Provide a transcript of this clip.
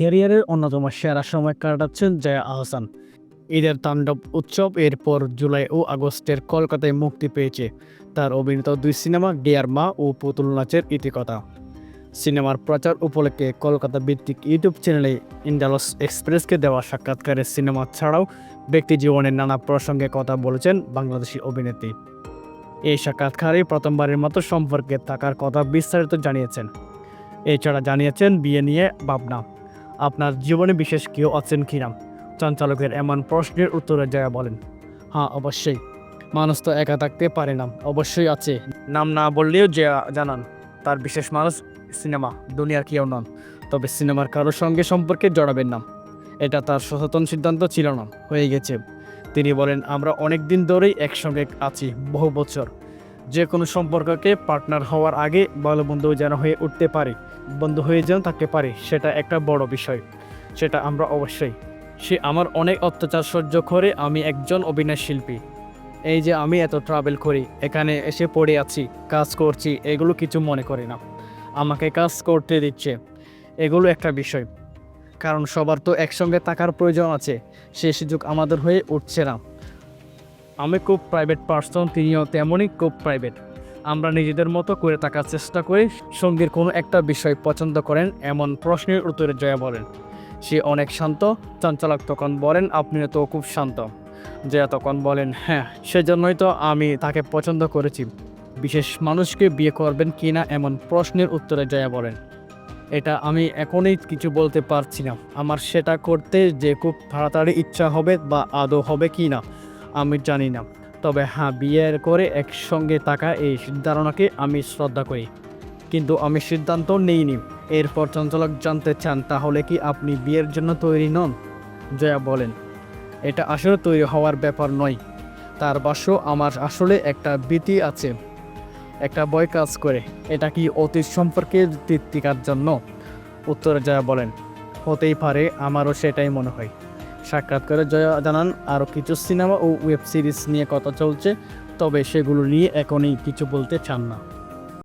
ক্যারিয়ারের অন্যতম সেরা সময় কাটাচ্ছেন জয়া আহসান। ঈদের তাণ্ডব উৎসব এরপর জুলাই ও আগস্টের কলকাতায় মুক্তি পেয়েছে তার অভিনীত দুই সিনেমা ডিয়ার মা ও পুতুল নাচের ইতিকথা। সিনেমার প্রচার উপলক্ষে কলকাতা ভিত্তিক ইউটিউব চ্যানেলে ইন্ডালস এক্সপ্রেসকে দেওয়া সাক্ষাৎকারে সিনেমা ছাড়াও ব্যক্তি জীবনের নানা প্রসঙ্গে কথা বলেছেন বাংলাদেশি অভিনেত্রী। এই সাক্ষাৎকারে প্রথমবারের মতো সম্পর্কে থাকার কথা বিস্তারিত জানিয়েছেন। এছাড়া জানিয়েছেন বিয়ে নিয়ে ভাবনা। আপনার জীবনে বিশেষ কেউ আছেন কিনা? সঞ্চালকের এমন প্রশ্নের উত্তরে জয়া বলেন। হ্যাঁ অবশ্যই। মানুষ তো একা থাকতে পারে না, অবশ্যই আছে। নাম না বললেও যে, জানান। তার বিশেষ মানুষ সিনেমা, দুনিয়ার কেউ নন। তবে সিনেমার কারোর সঙ্গে সম্পর্কে জড়াবেন না। এটা তার সচেতন সিদ্ধান্ত ছিল না, হয়ে গেছে। তিনি বলেন, আমরা অনেক দিন ধরেই একসঙ্গে আছি, বহু বছর। যে কোনো সম্পর্ককে পার্টনার হওয়ার আগে ভালো বন্ধু যেন হয়ে উঠতে পারে, বন্ধু হয়ে যেন থাকতে পারে, সেটা একটা বড় বিষয়, সেটা আমরা অবশ্যই। সে আমার অনেক অত্যাচার সহ্য করে আমি একজন অভিনয় শিল্পী। এই যে আমি এত ট্রাভেল করি, এখানে এসে পড়ে আছি, কাজ করছি, এগুলো কিছু মনে করি না। আমাকে কাজ করতে দিচ্ছে, এগুলো একটা বিষয়। কারণ সবার তো একসঙ্গে থাকার প্রয়োজন আছে, সে সুযোগ আমাদের হয়ে উঠছে না। আমি খুব প্রাইভেট পার্সন তিনিও তেমনই খুব প্রাইভেট আমরা নিজেদের মতো করে থাকার চেষ্টা করি, সঙ্গীর কোনো একটা বিষয় পছন্দ করেন, এমন প্রশ্নের উত্তরে জয়া বলেন। সে অনেক শান্ত চঞ্চলক তখন বলেন আপনি তো খুব শান্ত। জয়া তখন বলেন হ্যাঁ সেজন্যই তো আমি তাকে পছন্দ করেছি। বিশেষ মানুষকে বিয়ে করবেন কি না, এমন প্রশ্নের উত্তরে জয়া বলেন। এটা আমি এখনই কিছু বলতে পারছি না। আমার সেটা করতে যে খুব তাড়াতাড়ি ইচ্ছা হবে বা আদৌ হবে কি না আমি জানি না। তবে হ্যাঁ বিয়ের করে একসঙ্গে থাকা এই ধারণাকে আমি শ্রদ্ধা করি। কিন্তু আমি সিদ্ধান্ত নেইনি। এরপর চঞ্চলক জানতে চান, তাহলে কি আপনি বিয়ের জন্য তৈরি নন? জয়া বলেন, এটা আসলে তৈরি হওয়ার ব্যাপার নয়। তার বাস্য আমার আসলে একটা ভীতি আছে। একটা বয় কাজ করে। এটা কি অতীত সম্পর্কে তৃপ্তিকার জন্য? উত্তরে জয়া বলেন, হতেই পারে, আমারও সেটাই মনে হয়। সাক্ষাৎকারে জয়া জানান, আরও কিছু সিনেমা ও ওয়েব সিরিজ নিয়ে কথা চলছে, তবে সেগুলো নিয়ে এখনই কিছু বলতে চান না।